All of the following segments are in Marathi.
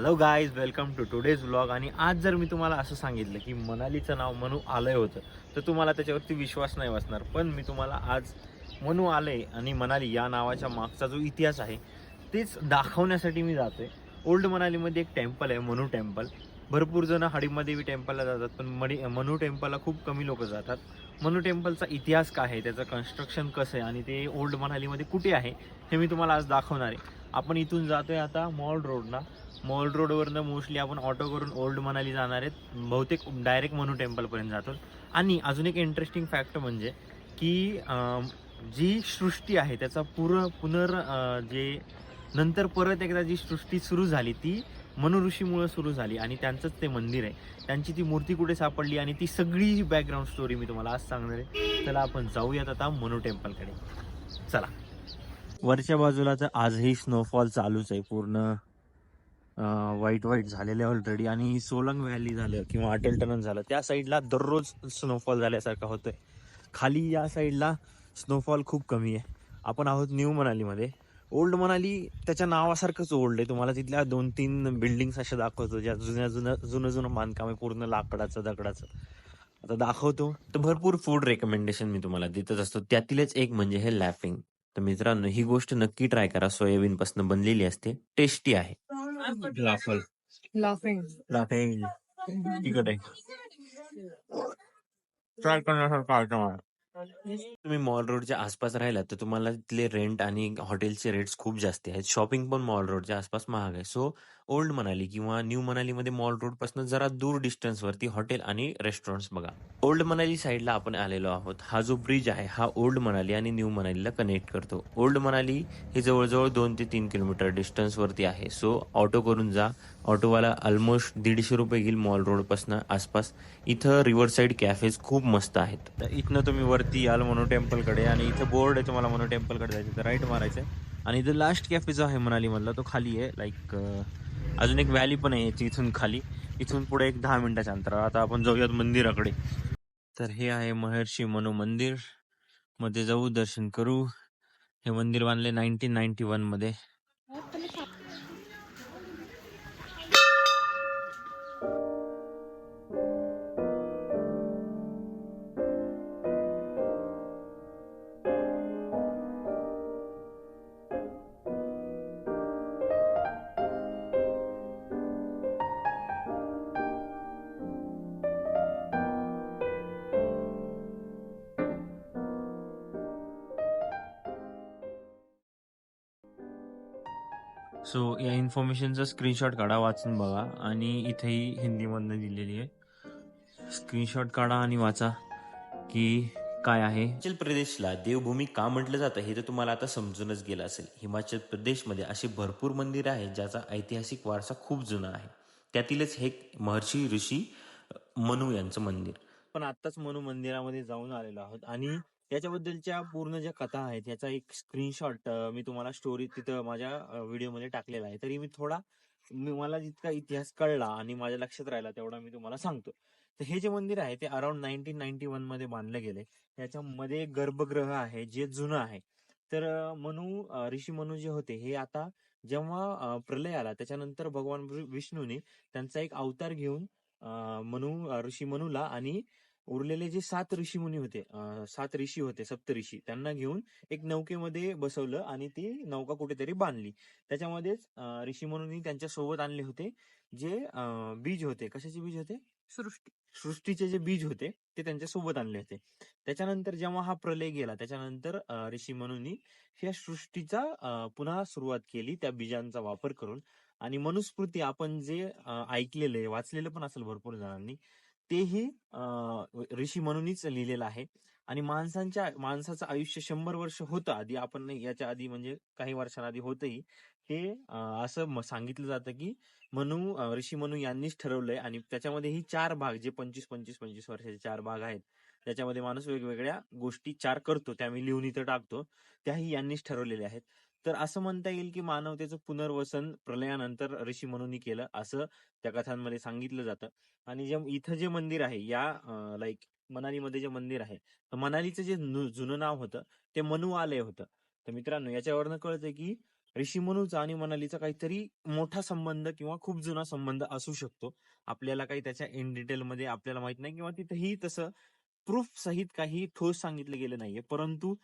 Hello guys welcome to today's blog आणि आज जर मी तुम्हाला असं सांगितलं की मनालीचं नाव मनू आलंय होतं तर तुम्हाला त्याच्यावरती विश्वास नाही बसणार. पण मी तुम्हाला आज मनू आलंय आणि मनाली या नावाच्या मागचा जो इतिहास आहे तेच दाखवण्यासाठी मी जातोय. ओल्ड मनालीमध्ये एक टेम्पल आहे मनू टेम्पल भरपूर जण हडीमदेवी टेम्पलला जातात पण मडी मनू टेम्पलला खूप कमी लोक जातात. मनू टेम्पलचा इतिहास काय आहे? त्याचं कन्स्ट्रक्शन कसं आहे? आणि ते ओल्ड मनालीमध्ये कुठे आहे? हे मी तुम्हाला आज दाखवणार आहे. आपण इथून जातो आहे आता मॉल रोडला. मॉल रोडवरनं मोस्टली आपण ऑटो करून ओल्ड मनाली जाणार आहेत. बहुतेक डायरेक्ट मनू टेम्पलपर्यंत जातो आणि अजून एक इंटरेस्टिंग फॅक्ट म्हणजे की जी सृष्टी आहे त्याचा पुर पुनर जे नंतर परत एकदा जी सृष्टी सुरू झाली ती मनुऋषीमुळं सुरू झाली आणि त्यांचंच ते मंदिर आहे. त्यांची ती मूर्ती कुठे सापडली आणि ती सगळी बॅकग्राऊंड स्टोरी मी तुम्हाला आज सांगणार आहे. चला आपण जाऊयात आता मनू टेम्पलकडे चला. वरच्या बाजूला तर आजही स्नोफॉल चालूच आहे. पूर्ण वाईट वाईट झालेले ऑलरेडी आणि सोलंग व्हॅली झालं किंवा अटेल टनन झालं त्या साईडला दररोज स्नोफॉल झाल्यासारखा होतोय. खाली या साईडला स्नोफॉल खूप कमी आहे. आपण आहोत न्यू मनालीमध्ये. ओल्ड मनाली त्याच्या नावासारखंच ओल्ड आहे. तुम्हाला तिथल्या दोन तीन बिल्डिंग्स अशा दाखवतो ज्या जुन्या जुन्या जुनं जुनं बांधकाम आहे पूर्ण लाकडाचं दगडाचं. आता दाखवतो. तर भरपूर फूड रेकमेंडेशन मी तुम्हाला देतच असतो. त्यातीलच एक म्हणजे हे लॅफिंग तर मित्रांनो ही गोष्ट नक्की ट्राय करा. सोयाबीन पासून बनलेली असते. टेस्टी आहे. तिकट आहे. ट्राय करण्यासारखं आयटम आहे तुम्ही मॉल रोडच्या आसपास राहिलात तर तुम्हाला तिथले रेंट आणि हॉटेलचे रेट्स खूप जास्त आहेत. शॉपिंग पण मॉल रोडच्या आसपास महाग आहे. सो ओल्ड मनाली किंवा न्यू मनालीमध्ये मॉल रोडपासून जरा दूर डिस्टन्स वरती हॉटेल आणि रेस्टॉरंट्स बघा. ओल्ड मनाली साईडला आपण आलेलो आहोत. हा जो ब्रिज आहे हा ओल्ड मनाली आणि न्यू मनालीला कनेक्ट करतो. ओल्ड मनाली हे जवळजवळ दोन ते तीन किलोमीटर डिस्टन्स वरती आहे. सो ऑटो करून जा. ऑटोवाला ऑलमोस्ट दीडशे रुपये घेईल मॉल रोडपासून आसपास. इथं रिव्हर साईड कॅफेज खूप मस्त आहेत. तर इथनं तुम्ही वरती याल मनू टेम्पलकडे आणि इथं बोर्ड आहे तुम्हाला मनू टेम्पलकडे जायचं तर राईट मारायचं आणि इथं लास्ट कॅफे जो आहे मनाली मधला तो खाली आहे. लाईक अजून एक व्हॅली पण आहे याची इथून खाली. इथून पुढे एक दहा मिनिटाच्या अंतरावर. आता आपण जाऊयात मंदिराकडे. तर हे आहे महर्षी मनू मंदिर. मध्ये जाऊ दर्शन करू. हे मंदिर बांधले नाईन्टीन नाईन्टी वन सो या इन्फॉर्मेशनचा स्क्रीनशॉट काढा वाचून बघा. आणि इथेही हिंदीमधनं दिलेली आहे. स्क्रीनशॉट काढा आणि वाचा की काय आहे. हिमाचल प्रदेशला देवभूमी का म्हटलं जातं हे तर तुम्हाला आता समजूनच गेलं असेल. हिमाचल प्रदेशमध्ये असे भरपूर मंदिर आहेत ज्याचा ऐतिहासिक वारसा खूप जुना आहे. त्यातीलच हे महर्षी ऋषी मनू यांचं मंदिर. पण आत्ताच मनू मंदिरामध्ये जाऊन आलेलो आहोत. आणि याच्याबद्दलच्या पूर्ण ज्या कथा आहेत याचा एक स्क्रीनशॉट मी तुम्हाला स्टोरी तिथं माझ्या व्हिडिओमध्ये टाकलेला आहे. तरी मी थोडा मी मला जितका इतिहास कळला आणि माझ्या लक्षात राहिला तेवढा मी तुम्हाला सांगतो. तर हे जे मंदिर आहे ते अराउंड नाईन्टीन नाईन्टी वनमध्ये बांधलं गेले याच्यामध्ये एक गर्भगृह आहे जे जुनं आहे. तर मनू ऋषी मनू जे होते हे आता जेव्हा प्रलय आला त्याच्यानंतर भगवान विष्णूने त्यांचा एक अवतार घेऊन मनू ऋषी मनूला आणि उरलेले जे सात ऋषी मुनी होते सात ऋषी होते सप्त ऋषी त्यांना घेऊन एक नौकेमध्ये बसवलं आणि ती नौका कुठेतरी बांधली. त्याच्यामध्येच ऋषी मुनी त्यांच्यासोबत आणले होते जे बीज होते. कशाचे बीज होते? सृष्टी. सृष्टीचे जे बीज होते ते त्यांच्यासोबत आणले होते. त्याच्यानंतर जेव्हा हा प्रलय गेला त्याच्यानंतर ऋषी म्हणून ह्या सृष्टीचा पुन्हा सुरुवात केली त्या बीजांचा वापर करून. आणि मनुस्मृती आपण जे ऐकलेलं आहे वाचलेलं पण असेल भरपूर जणांनी तेही ऋषी म्हणूनच लिहिलेलं आहे. आणि माणसांच्या माणसाचं आयुष्य शंभर वर्ष होतं आधी. आपण नाही याच्या आधी म्हणजे काही वर्षांआधी होतही. हे असं सांगितलं जातं की मनू ऋषी मनू यांनीच ठरवलंय. आणि त्याच्यामध्ये ही चार भाग जे पंचवीस पंचवीस पंचवीस वर्षाचे चार भाग आहेत. त्याच्यामध्ये माणूस वेगवेगळ्या गोष्टी चार करतो. त्या मी लिहून इथं टाकतो. त्याही यांनीच ठरवलेल्या आहेत. तर असं म्हणता येईल की मानवतेचं पुनर्वसन प्रलयानंतर ऋषी म्हणून केलं असं त्या कथांमध्ये सांगितलं जातं. आणि जे इथं जे मंदिर आहे या लाईक मनालीमध्ये जे मंदिर आहे तर मनालीचं जे जुनं नाव होतं ते मनुआलय होतं. तर मित्रांनो याच्यावरनं कळतंय की ऋषी मनूचा आणि मनालीचा काहीतरी मोठा संबंध किंवा खूप जुना संबंध असू शकतो. आपल्याला काही त्याच्या इन डिटेल मध्ये आपल्याला माहीत नाही किंवा तिथेही तसं प्रूफ सहित काही ठोस सांगितलं गेलं नाहीये. परंतु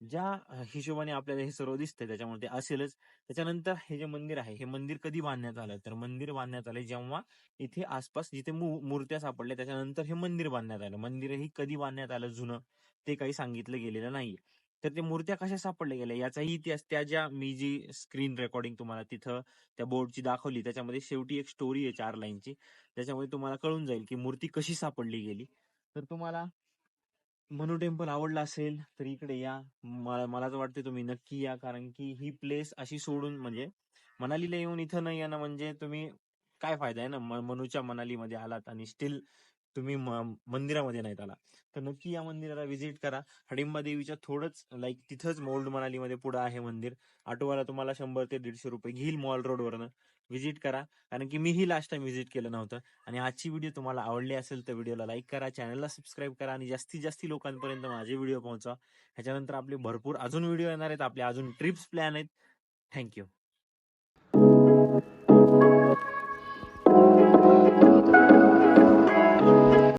ज्या हिशोबाने आपल्याला हे सर्व दिसतंय त्याच्यामुळे ते असेलच. त्याच्यानंतर हे जे मंदिर आहे हे मंदिर कधी बांधण्यात आलं? तर मंदिर बांधण्यात आले जेव्हा इथे आसपास जिथे मू- मूर्त्या सापडल्या त्याच्यानंतर हे मंदिर बांधण्यात आलं. मंदिरही कधी बांधण्यात आलं जुनं? ते काही सांगितलं गेलेलं नाही तर ते मूर्त्या कशा सापडल्या गेल्या याचाही इतिहास त्या ज्या मी जी स्क्रीन रेकॉर्डिंग तुम्हाला तिथं त्या बोर्डची दाखवली त्याच्यामध्ये शेवटी एक स्टोरी आहे चार लाईनची त्याच्यामध्ये तुम्हाला कळून जाईल की मूर्ती कशी सापडली गेली. तर तुम्हाला मनु टेम्पल आवडला असेल तर इकडे या. मला मला तर वाटते तुम्ही नक्की या कारण की ही प्लेस अशी सोडून म्हणजे मनालीला येऊन इथं नाही येणं म्हणजे तुम्ही काय फायदा आहे ना? म- मनूच्या मनालीमध्ये आलात आणि स्टील तुम्ही मंदिरामध्ये नाहीत आला. तर नक्की या मंदिराला व्हिजिट करा. हडिंबा देवीच्या थोडंच लाईक तिथंच मोल्ड मनालीमध्ये पुढं आहे मंदिर. ऑटोवाला तुम्हाला शंभर ते दीडशे रुपये घेईल मॉल रोडवरनं. व्हिजिट करा. कारण की मीही लास्ट टाइम व्हिजिट केलं नव्हतं. आणि आजची व्हिडिओ तुम्हाला आवडली असेल तर व्हिडिओला लाईक करा. चॅनलला सबस्क्राईब करा आणि जास्तीत जास्त लोकांपर्यंत माझे व्हिडिओ पोहोचवा ह्याच्यानंतर आपले भरपूर अजून व्हिडिओ येणार आहेत. आपले अजून ट्रिप्स प्लॅन आहेत. थँक्यू